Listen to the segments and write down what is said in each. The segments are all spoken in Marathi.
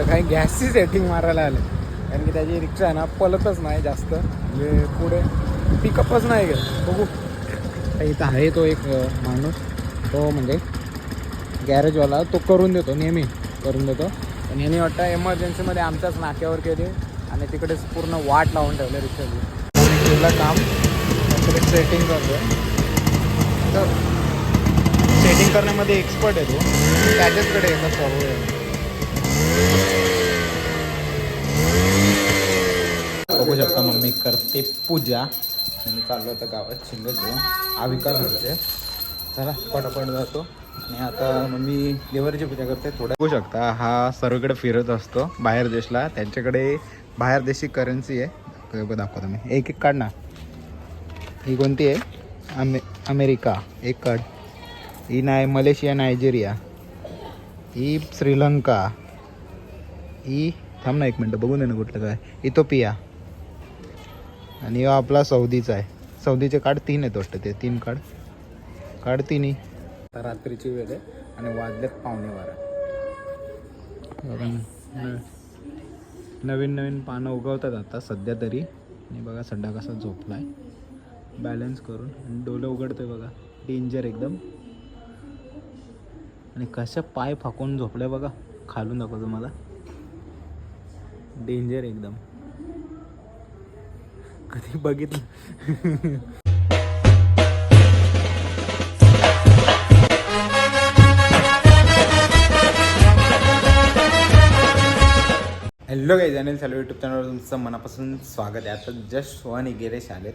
तर काही गॅसची सेटिंग मारायला आले. कारण की त्याची रिक्षा आहे ना पलतच नाही जास्त. म्हणजे पुढे पिकअपच नाही गेलं. बघू. तर इथं आहे तो एक माणूस. तो म्हणजे गॅरेजवाला तो करून देतो नेहमी. करून देतो. पण याने वाटतं एमर्जन्सीमध्ये आमच्याच नाक्यावर केली आणि तिकडेच पूर्ण वाट लावून ठेवले रिक्षाची. केलं काम. तिकडे सेटिंग करतो तर सेटिंग करण्यामध्ये एक्सपर्ट आहे तो. त्याच्याचकडे येतं सर्व बघू शकता मम्मी करते पूजा. आणि चाललो आता गावात शिंगत घेऊन हा विकास होते चला पटापट जातो. आणि आता मम्मी देवारीची पूजा करते. थोडं बघू शकता हा सर्वकडे फिरत असतो बाहेर देशला. त्यांच्याकडे बाहेर देशी करन्सी आहे. दाखवतो मी. एक एक काढ ना. ही कोणती आहे? अमे अमेरिका. एक काढ. ही नाही मलेशिया नायजेरिया. ही श्रीलंका. ई थांब ना एक मिनटं बघून दे ना कुठलं काय. इथोपिया. आणि हा आपला सौदीचा आहे. सौदीचे कार्ड तीन आहेत वाटतं ते तीन कार्ड. कार्ड तिन्ही. आता रात्रीची वेळ आहे आणि वाजलेत पावणे बारा. नवीन नवीन पानं उगवतात आता सध्या तरी. आणि बघा सड्डा कसा झोपला आहे बॅलन्स करून. आणि डोलं उघडतोय बघा. डेंजर एकदम. आणि कशा पाय फाकून झोपलाय बघा. खालून दाखवतो मला डेंजर एकदम. कधी बघितलं? हॅलो काही जाणेल चालू यूट्यूब चॅनलवर तुमचं मनापासून स्वागत आहे. आता जस्ट सोहानी गेले शाळेत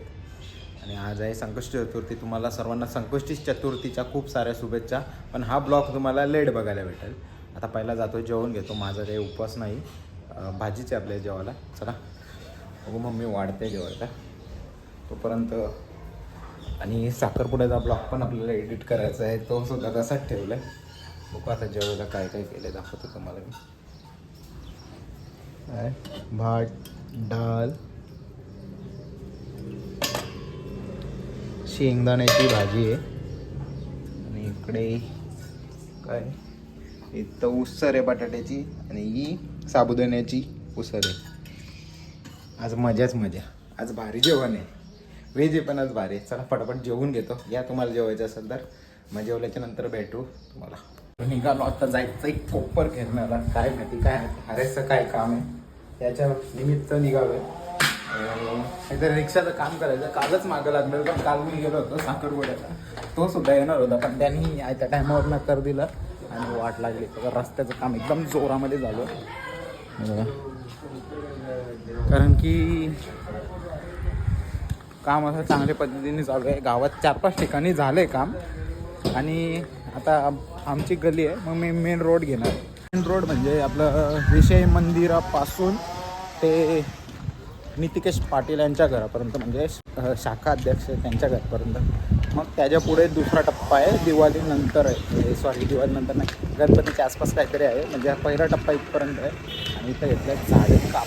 आणि आज आहे संकष्टी चतुर्थी. तुम्हाला सर्वांना संकष्टी चतुर्थीच्या खूप साऱ्या शुभेच्छा. पण हा ब्लॉग तुम्हाला लेट बघायला भेटेल. आता पहिला जातो जेवण घेतो. माझा काही उपवास नाही. भाजीच आहे आपल्या जेवायला. चला. बघू मम्मी वाढते जेवायला. तोपर्यंत आणि साखरपुड्याचा ब्लॉग पण आपल्याला एडिट करायचा आहे. तो सुद्धा तसाच ठेवला आहे बघू आता जेवायला काय काय केलं दाखवतो तुम्हाला मी. काय? भात डाळ शेंगदाण्याची भाजी आहे. आणि इकडे काय? इथं उसर आहे बटाट्याची. आणि ही साबुदाण्याची उसळ आहे. आज मजाच मजा. आज भारी जेवण आहे. व्हेज आहे पण आज भारी आहे. चला पटापट जेवून घेतो. या तुम्हाला जेवायचं असेल तर मग जेवल्याच्या नंतर भेटू तुम्हाला. निघालो आता जायचं एक कोपर घेरण्याला काय माहिती काय हरेचं काय काम आहे? त्याच्या निमित्त निघालोय. आहे नाहीतर रिक्षाचं काम करायचं. कालच मागं लागलं पण काल मी गेलो होतो साखरवड्याला तो सुद्धा येणार होता पण त्यांनी त्या टायमावर नकार दिला आणि वाट लागली. तर रस्त्याचं काम एकदम जोरामध्ये झालं. बघा. कारण की काम असं चांगल्या पद्धतीने चालू आहे. गावात चार पाच ठिकाणी झालं आहे काम. आणि आता आमची गली आहे मग मी मेन रोड घेणार मेन रोड म्हणजे आपलं विषय मंदिरापासून ते नितिकेश पाटील यांच्या घरापर्यंत म्हणजे शाखा अध्यक्ष त्यांच्या घरापर्यंत. मग त्याच्या पुढे दुसरा टप्पा आहे दिवाळीनंतर आहे. सॉरी दिवाळीनंतर नाही. गणपतीच्या आसपास काहीतरी आहे म्हणजे हा पहिला टप्पा इथपर्यंत आहे. आणि इथं घेतलं झाडे का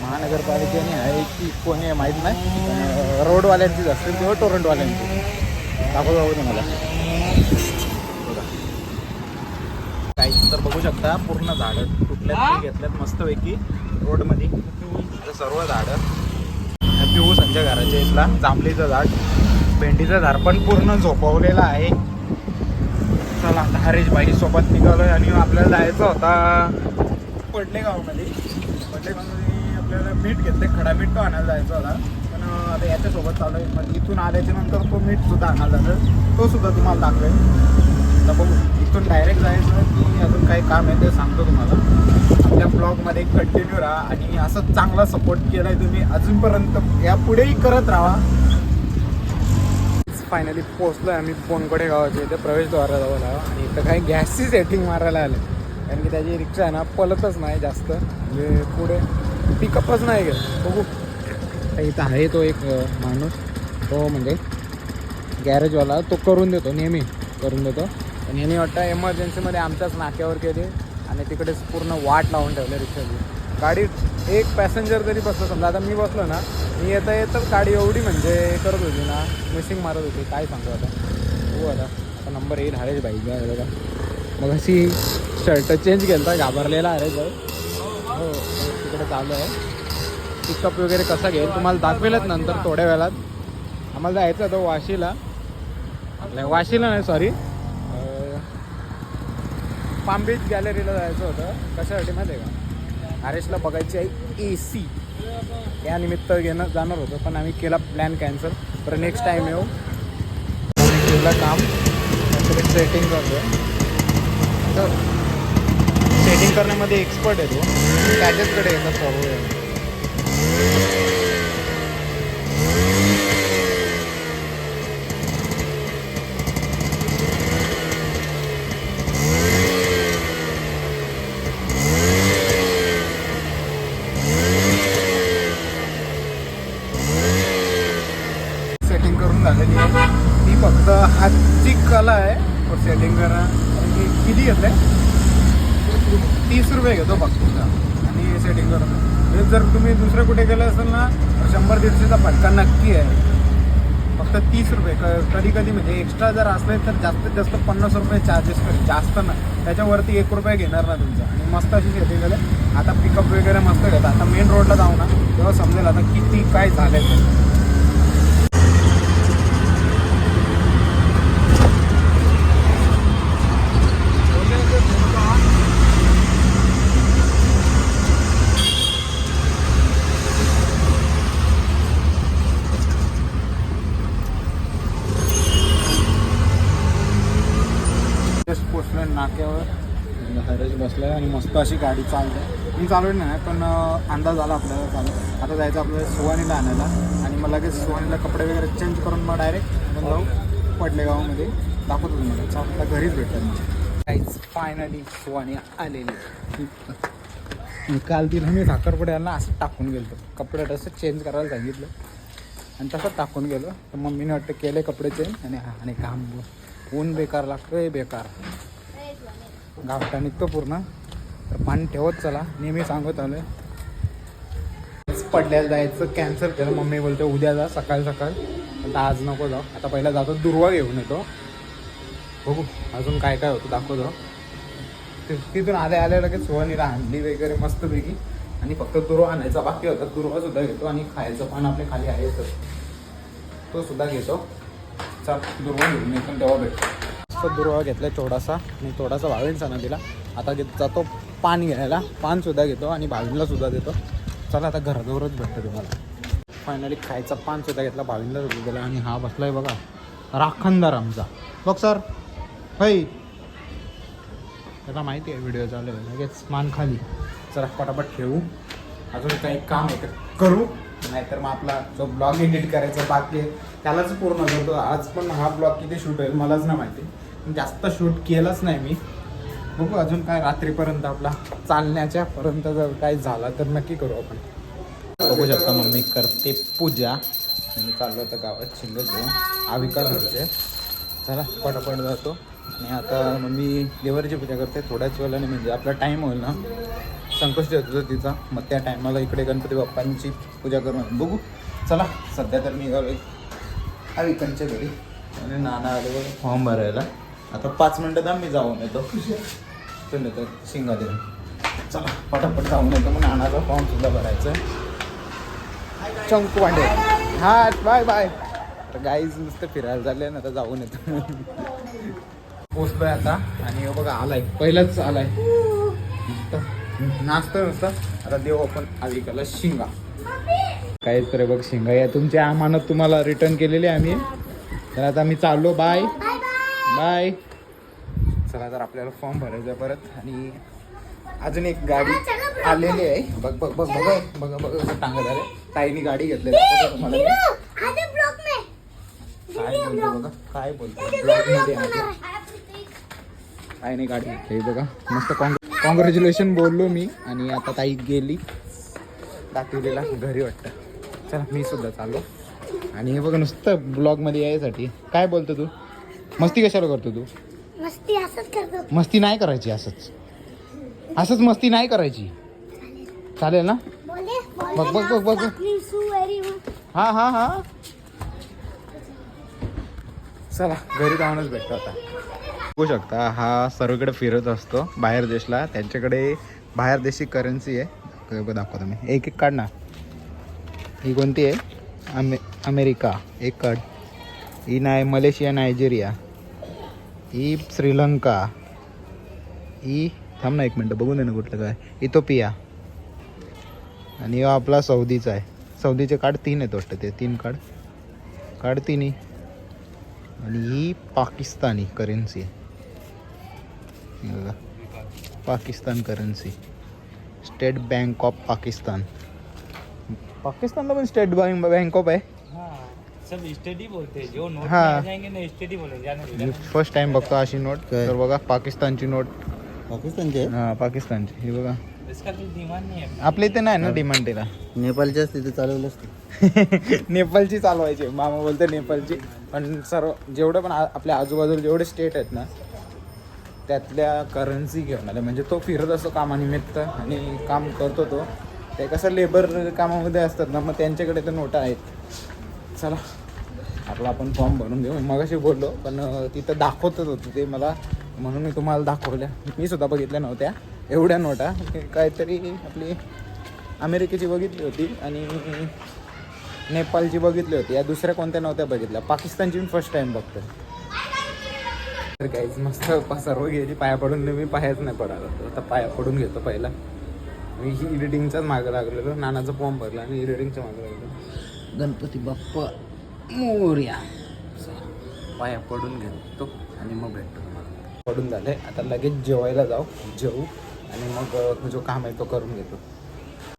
महानगरपालिकेने आहे की कोणी आहे माहीत नाही पण अ, रोडवाल्यांचीच किंवा टोरंटवाल्यांची. दाखवतो बघू तुम्हाला. काही तर बघू शकता पूर्ण झाडं तुटल्यात ते घेतल्यात मस्तपैकी. रोडमध्ये. सर्व झाडं. पिऊ संजय घराच्या इथला. जांभळीचं झाड. भेंडीचं दारपण पूर्ण झोपवलेलं आहे. चला आता हरेश बाई सोबत निघालोय आणि आपल्याला जायचं होता पडलेगावमध्ये. पडलेगावमध्ये आपल्याला मीठ घेतले खडा मीठ तो आणायला जायचा होता. पण आता याच्यासोबत चालू आहे मग इथून आल्याच्यानंतर तो मीठ सुद्धा आणायला जातो तो सुद्धा तुम्हाला दाखवेल. तर बघू. इथून डायरेक्ट जायचं की अजून काही काम आहे ते सांगतो तुम्हाला. आपल्या ब्लॉगमध्ये कंटिन्यू राहा आणि असं चांगला सपोर्ट केला आहे तुम्ही अजूनपर्यंत यापुढेही करत राहा. फायनली पोचलो आहे आम्ही पोनकडे गावाच्या इथे प्रवेशद्वाराजवळ आहे आणि इथं काही गॅसची सेटिंग मारायला आले. कारण की त्याची रिक्षा आहे ना पलतच नाही जास्त. म्हणजे पुढे पिकअपच नाही गेलं. बघू. इथं आहे तो एक माणूस. तो म्हणजे गॅरेजवाला तो करून देतो नेहमी करून देतो. आणि याने वाटतं एमर्जन्सीमध्ये आमच्याच नाक्यावर केली. आणि तिकडेच पूर्ण वाट लावून ठेवली रिक्षाची. गाडी एक पॅसेंजर जरी बसलं समजा आता मी बसलो ना मी येता येतच गाडी एवढी म्हणजे करत होती ना मिसिंग मारत होती काय सांगतो आता? हो आता आता नंबर येईल हरेश भाई बघा मग अशी शर्ट चेंज केलं तर घाबरलेला हरेश भाई हो, हो तिकडे चालू आहे. पिकअप वगैरे कसा घेईल तुम्हाला दाखवेलच नंतर थोड्या वेळात. आम्हाला जायचं होतं वाशीला. नाही वाशीला नाही सॉरी पाम बीच गॅलरीला जायचं होतं. कशासाठी माहिती आहे का? आर एसला बघायची आहे ए सी त्यानिमित्त घेणं जाणार होतं पण आम्ही केला प्लॅन कॅन्सल तर नेक्स्ट टाईम येऊ. केलं काम. सेटिंग करतो तर सेटिंग करण्यामध्ये एक्सपर्ट आहे तो. त्याच्याचकडे येतात सर्व सेटिंग करून झालेली आहे ती फक्त हातची कला आहे सेटिंग करा आणि ती किती घेतलंय तीस रुपये घेतो फक्त आणि सेटिंग करून म्हणजे जर तुम्ही दुसरं कुठे गेलं असेल ना शंभर दीडशेचा फटका नक्की आहे. फक्त तीस रुपये. क कधी कधी म्हणजे एक्स्ट्रा जर असले तर जास्तीत जास्त पन्नास रुपये चार्जेस कर जास्त ना. त्याच्यावरती एक रुपये घेणार ना तुमचा. आणि मस्त अशी शेती केलं. आता पिकअप वगैरे मस्त घेतात. आता मेन रोडला जाऊ ना तेव्हा समजेल आता किती काय झालं आहे जस्ट नाक्यावर हरेश बसलाय आणि मस्त अशी गाडी चालते मी चालवली नाही पण अंदाज आला आपल्याला चालू आता जायचं आपल्याला सुवानीला आणायला आणि मग लगेच सुवानीला कपडे वगैरे चेंज करून मग डायरेक्ट मग जाऊ पडलेगावमध्ये दाखवतो तुम्हाला आपल्याला घरीच भेटतात मग काहीच फायनली सुवानी आलेली काल तिला मी साखरपुड्याला असं टाकून गेलो कपडे तसं चेंज करायला सांगितलं आणि तसं टाकून गेलो तर मम्मीने वाटतं केले कपडे चेंज आणि आणि काम ऊन बेकार लागतं बेकार गावठा निघतो पूर्ण. तर पाणी ठेवत चला. नेहमी सांगत आलो पडल्याला जायचं कॅन्सल केलं. मम्मी बोलते उद्या जा सकाळ सकाळ. आता आज नको जाऊ. आता पहिला जातो दुर्वा घेऊन येतो. बघू अजून काय काय होतं दाखवतो. तिथून आले आले लगेच सुहानीला आणली वगैरे मस्तपैकी. आणि फक्त दुर्वा आणायचा बाकी होता. दुर्वा सुद्धा घेतो आणि खायचं. पान आपल्या खाली आहे तर तो सुद्धा घेतो. चल दुर्वा घेऊन येतो तेव्हा भेटतो दुर्वा घेतलाय थोडासा. आणि थोडासा भावींचा दिला आता घेत जातो पान घ्यायला. पान सुद्धा घेतो आणि भावींला सुद्धा देतो. चला आता घराजवळच भेटतो तुम्हाला. फायनली खायचा पान सुद्धा घेतला भावींला सुद्धा दिला आणि हा बसलाय बघा. राखणदार आमचा. बघ सर. हई त्याला माहिती आहे व्हिडिओ चालू आहे. लगेच मान खाली. चला पटापट ठेवू अजून काही काम आहे करू. नाहीतर मग आपला जो ब्लॉग एडिट करायचा बाकी आहे त्यालाच पूर्ण करतो. आज पण हा ब्लॉग किती शूट होईल मलाच नाही माहिती. जास्त शूट केलंच नाही मी. बघू अजून काय रात्रीपर्यंत आपला चालण्याच्या पर्यंत जर काय झाला तर नक्की करू आपण. बघू शकता मम्मी करते पूजा. मी चाललो तर गावात शिंगत घेऊन हा विकास होते चला पटापट जातो. आणि आता मम्मी देवारीची पूजा करते. थोड्याच वेळाने म्हणजे आपला टाईम होईल ना. संकष्ट होतो तिचा. मग त्या टायमाला इकडे गणपती बाप्पांची पूजा करून बघू. चला सध्या तर निघालो आविकांच्या घरी. आणि नाना आले फॉर्म भरायला. आता पाच मिनटात आम्ही जाऊन येतो. तुम्ही तर शिंगा देऊन. चला पटापट जाऊन येतो. मग नानाचा फॉर्म सुद्धा भरायचा चंकू पांडे हा बाय बाय. तर गाईज नुसतं फिरायला झाले ना आता जाऊन येतो. पोचलोय आता. आणि बघा आलाय. पहिलाच आलाय. नाचतोय नुसतं आता देऊ आपण आविकाला शिंगा. काहीच तर बघ शिंगा. या तुमच्या अमानत तुम्हाला रिटर्न केलेली आहे आम्ही. तर आता मी चाललो बाय बाय. चला तर आपल्याला फॉर्म भरायचा आहे परत. आणि अजून एक गाडी आलेली आहे. बघ बघ बघ बघ बघ बघ टांगत आले ताईनी गाडी घेतलेली काय बोलतो बघा. काय बोलतो? ब्लॉगमध्ये नाही गाडी हे बघा. मस्त कॉंग्रॅच्युलेशन बोललो मी. आणि आता ताई गेली. दाखवलेला घरी वाटतं. चला मी सुद्धा चाललो. आणि हे बघा नुसतं ब्लॉगमध्ये यायसाठी. काय बोलतो तू? मस्ती कशाला करतो तू? मस्ती असंच करतो. मस्ती नाही करायची असंच. असंच मस्ती नाही करायची. चालेल ना? बोले बघ, बघ, बघ, बघ. हा हा हा. चला घरी जाऊनच भेटतो आता. बघू शकता हा सर्वकडे फिरत असतो बाहेर देशला. त्यांच्याकडे बाहेर देशी करन्सी आहे. बघ दाखवतो मी एक एक काढ ना ही कोणती आहे? अमे अमेरिका. एक काढ. ही नाही मलेशिया नायजेरिया. ई श्रीलंका. ई थांब ना एक मिनटं बघून दे ना कुठलं काय. इथोपिया. आणि हा आपला सौदीचा आहे. सौदीचे कार्ड तीन आहेत वाटतं ते तीन कार्ड. कार्ड तिन्ही. आणि ही पाकिस्तानी करन्सी आहे. बघा. Pakistan currency State Bank of Pakistan पाकिस्तानला पण स्टेट बँक बँक ऑफ आहे. सब स्टडी बोलते जो नोट हाँ। में आ जाएंगे ना स्टडी बोले जाने दो, मी जाने दो। फर्स्ट टाइम बघतो अशी नोट काय? तर बघा पाकिस्तानची नोट पाकिस्तानचे हां पाकिस्तानची. ही बघा. इसका कुछ डिमांड नहीं है। आपल्या इथे नाही ना डिमांड तिला? नेपाळच्याच तिथे चालवलं असते. नेपाळची चालवायची. मामा बोलते नेपाळची पण सर्व जेवढं पण आ- आपल्या आजूबाजूला जेवढे स्टेट आहेत ना त्यातल्या करन्सी घेऊन आले. म्हणजे तो फिरत असतो कामानिमित्त आणि काम करतो तो. ते कसं लेबर कामामध्ये असतात ना मग त्यांच्याकडे तर नोटा आहेत. चला. आपला आपण फॉर्म भरून घेऊ. मगाशी बोललो पण तिथं दाखवतच होतं ते मला. म्हणून मी तुम्हाला दाखवल्या. मी सुद्धा बघितल्या नव्हत्या. एवढ्या नोटा. काहीतरी आपली अमेरिकेची बघितली होती आणि नेपाळची बघितली होती. या दुसऱ्या कोणत्या नव्हत्या बघितल्या? पाकिस्तानची मी फर्स्ट टाइम बघतो तर काहीच मस्त सर्व घ्यायची पाया पडून मी पायाच नाही पडायला आता पाया पडून घेतो पहिला. मी ही एडिटिंगचाच मागं लागलेलो. नानाचा फॉर्म भरला आणि एडिटिंगच्या मागं लागलो गणपती बाप्पा मोर्या. पाया पडून घेतो आणि मग भेटतो तुम्हाला. पडून झाले. आता लगेच जेवायला जाऊ. जेवू आणि मग जो काम आहे तो करून घेतो.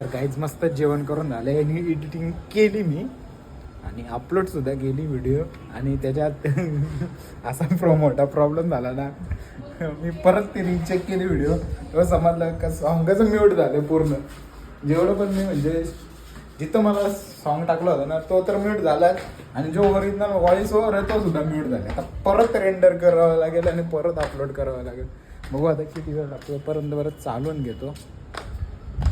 तर काहीच मस्त जेवण करून झालं. आणि एडिटिंग केली मी. आणि अपलोड सुद्धा केली व्हिडिओ आणि त्याच्यात असा प्रो मोठा प्रॉब्लेम झाला ना. मी परत ते रिचेक केली व्हिडिओ तेव्हा समजलं का सॉंगचं म्यूट झालं पूर्ण. जेवढं पण मी म्हणजे जिथं मला सॉन्ग टाकलं होतं ना तो तर म्यूट झाला आणि जो ओरिजिनल व्हॉइस ओव्हर आहे तो सुद्धा म्यूट झाला आता परत रेंडर करावं लागेल आणि परत अपलोड करावं लागेल. बघू आता किती वेळ लागतो. परत परत चालून घेतो.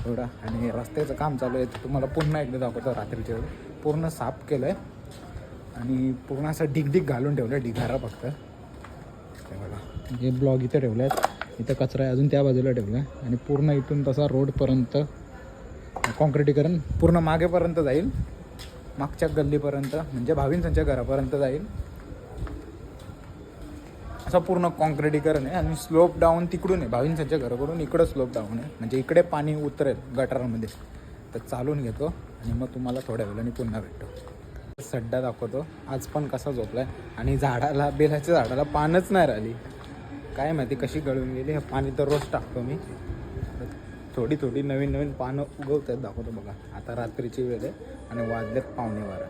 थोडा आणि रस्त्याचं काम चालू आहे. तुम्हाला पुन्हा एकदा दाखवतो रात्रीच्या वेळी. पूर्ण साफ केलं आहे आणि पूर्ण असं डिगडिग घालून ठेवलं आहे ढिगारा फक्त. हे बघा. हे ब्लॉग इथं ठेवला आहे इथं कचरा आहे. अजून त्या बाजूला ठेवला आहे आणि पूर्ण इथून तसा रोडपर्यंत कॉन्क्रिटीकरण पूर्ण मागेपर्यंत जाईल. मागच्या गल्लीपर्यंत म्हणजे भाविंसांच्या घरापर्यंत जाईल. असं पूर्ण कॉन्क्रिटीकरण आहे आणि स्लोप डाऊन तिकडून आहे. भाविंसांच्या घराकडून इकडं स्लोप डाऊन आहे. म्हणजे इकडे पाणी उतरेल गटारामध्ये. तर चालून घेतो आणि मग तुम्हाला थोड्या वेळाने पुन्हा भेटतो. सड्डा दाखवतो. आज पण कसा झोपलाय? आणि झाडाला बेलाच्या झाडाला पानच नाही राहिली. काय माहिती कशी गळून गेली? हे पाणी तर रोज टाकतो मी. थोडी थोडी नवीन नवीन पानं उगवतात दाखवतो बघा. आता रात्रीची वेळ आहे आणि वाजलेत पावणे बारा.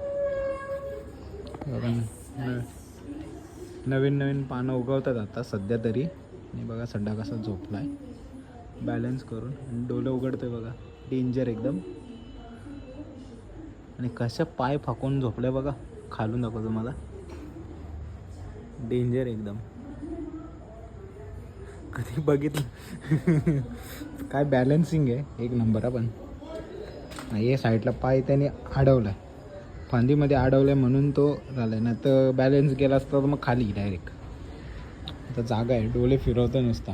नवीन नवीन पानं उगवतात आता सध्या तरी. आणि बघा सड्डा कसा झोपला आहे बॅलन्स करून. आणि डोलं उघडतोय बघा. डेंजर एकदम. आणि कशा पाय फाकून झोपले बघा. खालून दाखवतो मला डेंजर एकदम. कधी बघितलं? काय बॅलन्सिंग आहे? एक नंबर पण. हे साईडला पाय त्याने अडवला. फांदीमध्ये अडवलं आहे म्हणून तो झाला ना तर बॅलन्स गेला असता तर मग खाली डायरेक्ट आता जागा आहे. डोले फिरवतो नुसता.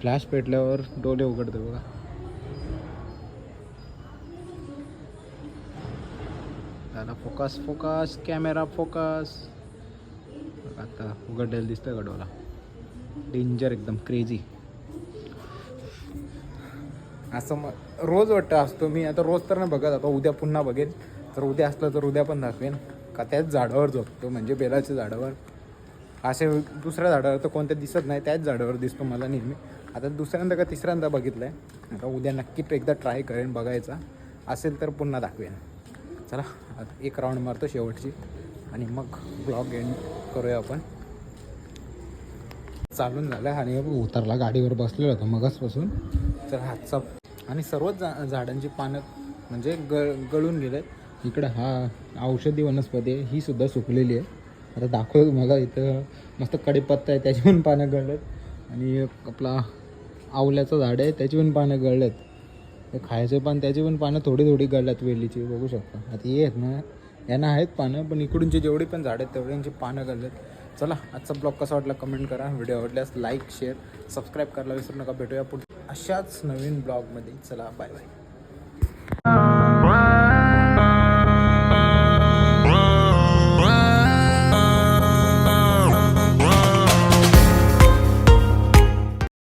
फ्लॅश पेटल्यावर डोले उघडतो बघा. झाला फोकस फोकस कॅमेरा फोकस आता उघडलेलं दिसतं का डोला डेंजर एकदम क्रेझी असं मग रोज वाटतं असतो मी. आता रोज तर नाही बघत आता उद्या पुन्हा बघेन. तर उद्या असलं तर उद्या पण दाखवेन. का त्याच झाडावर झोपतो म्हणजे बेलाच्या झाडावर. असे दुसऱ्या झाडावर तर कोणत्या दिसत नाही त्याच झाडावर दिसतो मला नेहमी. आता दुसऱ्यांदा का तिसऱ्यांदा बघितलं आहे आता उद्या नक्की एकदा ट्राय करेन बघायचा. असेल तर पुन्हा दाखवेन. चला आता एक राऊंड मारतो शेवटची. आणि मग ब्लॉग एंड करूया आपण. चालून झालं आणि उतरला गाडीवर बसलेलं होतं मगाचपासून तर हातचा आणि सर्वच जा झाडांची पानं म्हणजे गळ गळून गेलेत. इकडं हा औषधी वनस्पती आहे ही सुद्धा सुकलेली आहे. आता दाखवतो तुम्हाला इथं मस्त कढीपत्ता आहे त्याची पण पानं गळलेत. आणि एक आपला आवल्याचं झाड आहे त्याची पण पानं गळलेत. ते खायचे पण त्याची पण पानं थोडी थोडी गळल्यात वेलीची बघू शकता. आता हे आहेत ना यांना आहेत पानं पण इकडूनची जेवढी पण झाडं आहेत तेवढ्यांची पानं गळलेत. चला आजचा ब्लॉग कसा वाटला कमेंट करा. व्हिडिओ आवडल्यास लाईक शेअर सबस्क्राईब करायला विसरू नका. भेटूया पुढे अशाच नवीन ब्लॉगमध्ये. चला बाय बाय.